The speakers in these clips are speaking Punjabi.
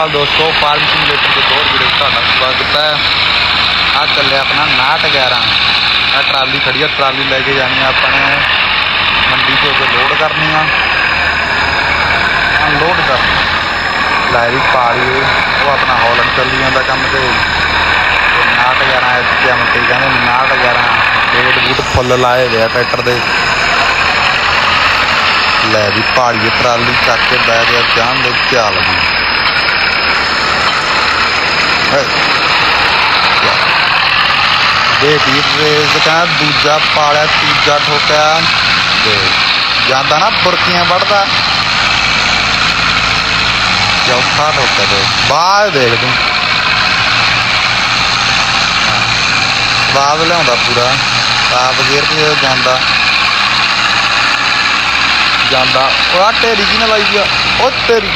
ਅਕਾਲ ਦੋਸਤੋ, ਫਾਰਮ ਸਿਮੂਲੇਟਰ ਦੇ ਹੋਰ ਵੀਡੀਓ ਤੁਹਾਡਾ ਸਵਾਗਤ ਹੈ। ਆ ਚੱਲਿਆ ਆਪਣਾ 911 ਆ ਟਰਾਲੀ ਖੜੀ ਆ, ਟਰਾਲੀ ਲੈ ਕੇ ਜਾਣੀ ਆ ਆਪਾਂ ਨੇ। ਮੰਡੀ ਤੋਂ ਅੱਗੇ ਲੋਡ ਕਰਨੀ ਆ। ਅਨਲੋਡ ਕਰਨੀ ਲਾਇਰੀ ਪਾੜੀ ਉਹ ਆਪਣਾ ਹੌਲੈਂਡ ਚੱਲੀ ਜਾਂਦਾ ਕੰਮ ਤੇ। 911 ਇੱਥੇ ਮੰਡੀ, ਕਹਿੰਦੇ 911 ਡੇਢ ਬੂਟ ਫੁੱਲ ਲਾਏ ਹੋਏ ਆ ਟਰੈਕਟਰ ਦੇ। ਲੈ ਵੀ ਪਹਾੜੀਏ ਟਰਾਲੀ, ਚੱਕ ਕੇ ਬਹਿ ਗਿਆ ਜਾਨ ਦੇ ਚਾਲ ਵੀ ਹੈ। ਦੇ ਰੇਸ ਕਹਿੰਦਾ ਦੂਜਾ ਪਾਲਿਆ, ਤੀਜਾ ਠੋਕਿਆ ਤੇ ਜਾਂਦਾ ਨਾ, ਬੁਰਕੀਆਂ ਵੜਦਾ ਚੌਥਾ ਠੋਕਿਆ ਤੇ ਬਾਹਰ ਦੇਖ ਤੂੰ ਬਾਦ ਲਿਆਉਂਦਾ ਪੂਰਾ। ਆਪ ਗੇਰ ਕੇ ਜਾਂਦਾ। ਜਾਂਦਾ। ਉਹ ਆ ਢੇਰੀ ਕੀ ਨਾ ਲਾਈ ਗਿਆ ਉਹ ਤੇਰੀ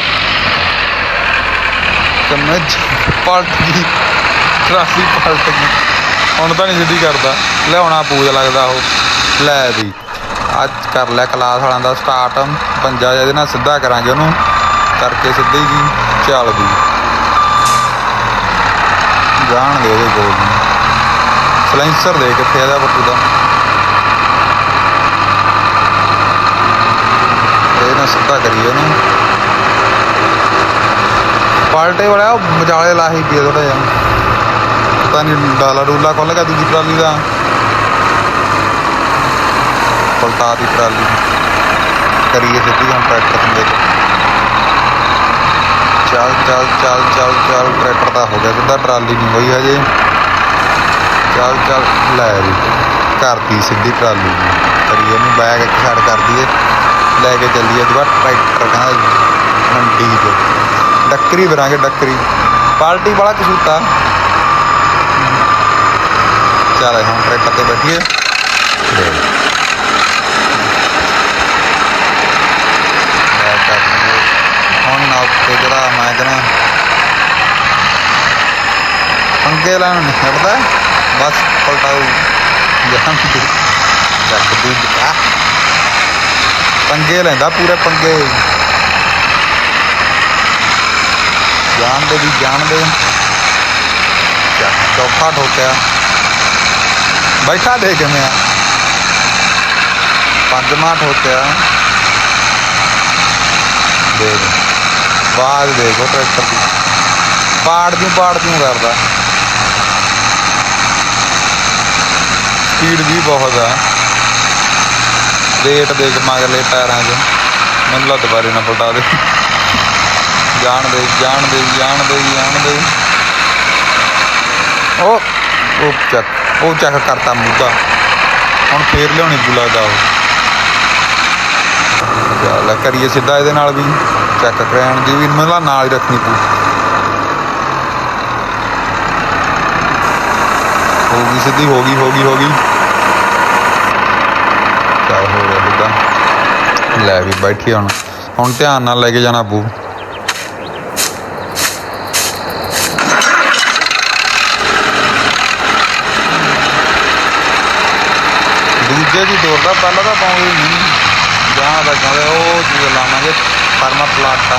ਕਮਜ ਪਲਟ ਗਈ। ਟਰਾਲੀ ਪਲਟ ਗਈ। ਹੁਣ ਤਾਂ ਨਹੀਂ ਸਿੱਧੀ ਕਰਦਾ। ਲਿਆਉਣਾ ਪੂਜ ਲੱਗਦਾ ਉਹ। ਲੈ ਵੀ। ਅੱਜ ਕਰ ਲਿਆ ਕਲਾਸ ਵਾਲਿਆਂ ਦਾ ਸਟਾਰਟ ਪੰਜਾ ਇਹਦੇ ਨਾਲ ਸਿੱਧਾ ਕਰਾਂਗੇ ਉਹਨੂੰ। ਕਰਕੇ ਸਿੱਧੀ ਜੀ। ਚੱਲ ਵੀ। ਜਾਣ ਦੇ ਉਹਦੇ ਕੋਲ ਸਲੈਂਸਰ ਦੇ ਕਿੱਥੇ ਇਹਦਾ ਬੱਟੂ ਦਾ। ਇਹ ਨਾ ਸਿੱਧਾ ਕਰੀਏ ਉਹਨੂੰ। ਪਾਲਟੇ ਵਾਲਾ, ਉਹ ਮਜਾਲੇ ਲਾਹੀ ਪਈ ਥੋੜਾ ਜਿਹਾ। ਪਤਾ ਨਹੀਂ ਡਾਲਾ ਡੂਲਾ ਖੁੱਲ ਗਿਆ ਦੂਜੀ ਟਰਾਲੀ ਦਾ। ਪਲਟਾ ਦੀ ਟਰਾਲੀ ਕਰੀਏ ਸਿੱਧੀ ਹੁਣ ਟਰੈਕਟਰ ਤੇ ਦੇਖ ਚੱਲ ਚੱਲ ਚੱਲ ਚੱਲ ਚੱਲ, ਟਰੈਕਟਰ ਦਾ ਹੋ ਗਿਆ ਸਿੱਧਾ, ਟਰਾਲੀ ਨਹੀਂ ਹੋਈ ਹਜੇ। ਚੱਲ ਚੱਲ, ਲੈ ਵੀ ਕਰਤੀ ਸਿੱਧੀ ਟਰਾਲੀ। ਕਰੀਏ ਇਹਨੂੰ ਬੈਗ ਇੱਕ ਸਾਈਡ ਕਰ ਦਈਏ ਲੈ ਕੇ ਚੱਲੀਏ। ਦੁਆ ਟਰੈਕਟਰ ਕਹਿੰਦਾ ਮੰਡੀ 'ਤੇ ਡੱਕਰੀ ਵਰਾਂਗੇ ਡੱਕਰੀ। ਪਾਰਟੀ ਵਾਲਾ ਕਸੂਤਾ। ਚੱਲ ਹੁਣ ਟਰੈਕਟਰ ਤੇ ਬੈਠੀਏ। ਹੁਣ ਨਾ ਉੱਤੇ ਜਿਹੜਾ ਮੈਂ ਕਹਿੰਦਾ, ਪੰਗੇ ਲੈਣ ਨਹੀਂ ਛੱਡਦਾ ਬਸ ਪਲਟਾਉ ਜਹਾਂ ਦੀ ਚੱਕ ਦੀ ਪੰਗੇ ਲੈਂਦਾ ਪੂਰੇ ਪੰਗੇ। ਜਾਣਦੇ ਵੀ ਜਾਣਦੇ ਚੱਕ ਚੌਥਾ ਠੋਕਿਆ। ਬੈਠਾ ਦੇ ਕਿਵੇਂ ਆ। ਪੰਜਵਾਂ ਠੋਕਿਆ। ਦੇਖ ਬਾਅਦ ਦੇਖੋ ਟਰੈਕਟਰ ਦੀ। ਪਾੜ ਦੀ ਪਾੜ ਦੀ ਕਰਦਾ। ਸਪੀਡ ਵੀ ਬਹੁਤ ਆ। ਰੇਟ ਦੇਖ ਮਗਲੇ ਟਾਇਰਾਂ 'ਚ। ਮੈਨੂੰ ਲੱਤ ਬਾਰੇ ਨਾ ਪਲਟਾ ਦੇ। ਜਾਣ ਦੇ ਜਾਣ ਦੇ ਜਾਣ ਦੇ ਜਾਣ ਦੇ। ਉਹ ਉਹ ਚੱਕ ਉਹ ਚੱਕ ਕਰਤਾ ਮੁੱਦਾ। ਹੁਣ ਫੇਰ ਲਿਆਉਣੀ ਬੁਲਾ ਦਾ ਉਹ। ਚੱਲ ਕਰੀਏ ਸਿੱਧਾ ਇਹਦੇ ਨਾਲ ਵੀ, ਚੈੱਕ ਕਰਾਉਣ ਦੀ ਵੀ ਮੈਨੂੰ ਨਾਲ ਹੀ ਰੱਖਣੀ ਪਊ। ਹੋ ਗਈ ਸਿੱਧੀ, ਹੋ ਗਈ ਹੋ ਗਈ ਹੋ ਗਈ। ਚੱਲ ਹੋ ਗਿਆ ਸਿੱਧਾ। ਲੈ ਵੀ ਬੈਠੀ ਹੁਣ। ਹੁਣ ਧਿਆਨ ਨਾਲ ਲੈ ਕੇ ਜਾਣਾ ਪਊ। ਦੂਜੇ ਦੀ ਦੌੜਦਾ ਪਹਿਲਾਂ ਤਾਂ ਪਾਉਂਦੇ ਨਹੀਂ ਜਾਂ ਦਾ ਕਹਿੰਦੇ ਉਹ ਚੀਜ਼ ਲਾਵਾਂਗੇ ਫਰਮਾ ਪਲਾਟਾਂ।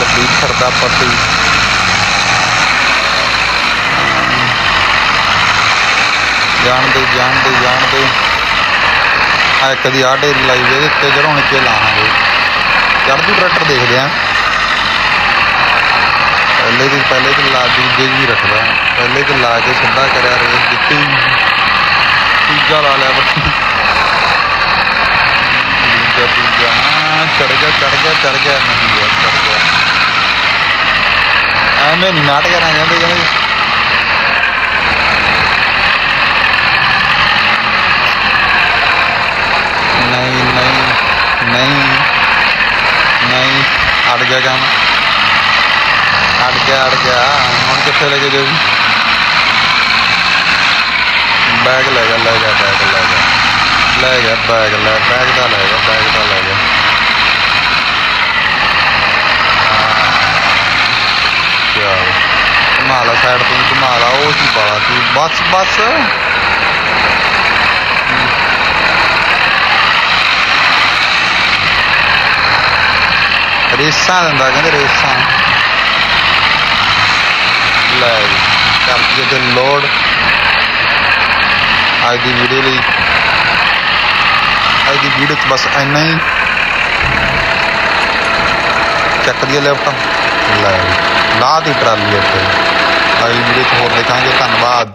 ਗੱਡੀ ਖਰਦਾ ਪੱਤੀ ਜਾਣਦੇ ਜਾਣਦੇ ਜਾਣਦੇ। ਆ ਇੱਕ ਦੀ ਆ ਢੇਰੀ ਲਾਈ ਵੀ ਇਹਦੇ ਉੱਤੇ ਚੜਾਉਣ ਕੇ ਲਾਵਾਂਗੇ। ਚੜ੍ਹਦੀ ਟਰੈਕਟਰ ਦੇਖਦੇ ਆ ਪਹਿਲੇ ਦੀ, ਪਹਿਲੇ ਤੇ ਲਾ, ਦੂਜੇ ਵੀ ਰੱਖਦਾ। ਪਹਿਲੇ ਤੇ ਲਾ ਕੇ ਸਿੱਧਾ ਕਰਿਆ ਰੇਸ ਦਿੱਤੀ। ਤੀਜਾ ਲਾ ਲਿਆ ਬੱਤੀ ਦੂਜਾ ਤੀਜਾ ਚੜ ਗਿਆ ਚੜ ਗਿਆ ਚੜ ਗਿਆ। ਨਹੀਂ ਯਾਰ ਚੜ ਗਿਆ। ਐਵੇਂ ਨਾਟਕ ਕਰਾਂ ਜਾਂਦੇ ਜਾਂਦੇ ਨਹੀਂ ਨਹੀਂ ਨਹੀਂ ਨਹੀਂ। ਅੜ ਗਿਆ ਕੰਮ। ਅੜ ਗਿਆ ਅੜ ਗਿਆ। ਹੁਣ ਕਿੱਥੇ ਲੈ ਕੇ ਜਾਊ? ਬੈਗ ਲੈ ਗਿਆ ਲੈ ਗਿਆ ਬੈਗ ਲੈ ਗਿਆ ਲੈ ਗਿਆ ਬੈਗ ਲੈ ਬੈਗ ਦਾ ਲੈ ਗਿਆ ਬੈਗ ਦਾ ਲੈ ਗਿਆ ਚਲ ਕਮਾਲਾ ਸਾਈਡ ਤੋਂ ਕਮਾਲਾ ਉਹ ਕੀ ਪਾਲਾ ਤੂੰ ਬਸ ਬਸ। ਰੇਸਾਂ ਦਿੰਦਾ, ਕਹਿੰਦੇ ਰੇਸਾਂ। ਲੈ ਜੀ ਕਰ ਦਈਏ ਲੋਡ ਅੱਜ ਦੀ ਵੀਡੀਓ ਲਈ ਅੱਜ ਦੀ ਵੀਡੀਓ 'ਚ ਬਸ ਇੰਨਾ ਹੀ ਚੱਕ ਦਈਏ ਲੈਫਟ ਲੈ ਜੀ ਲਾ ਦੀ ਟਰਾਲੀ ਇੱਥੇ ਅਗਲੀ ਵੀਡੀਓ 'ਚ ਹੋਰ ਦੇਖਾਂਗੇ ਧੰਨਵਾਦ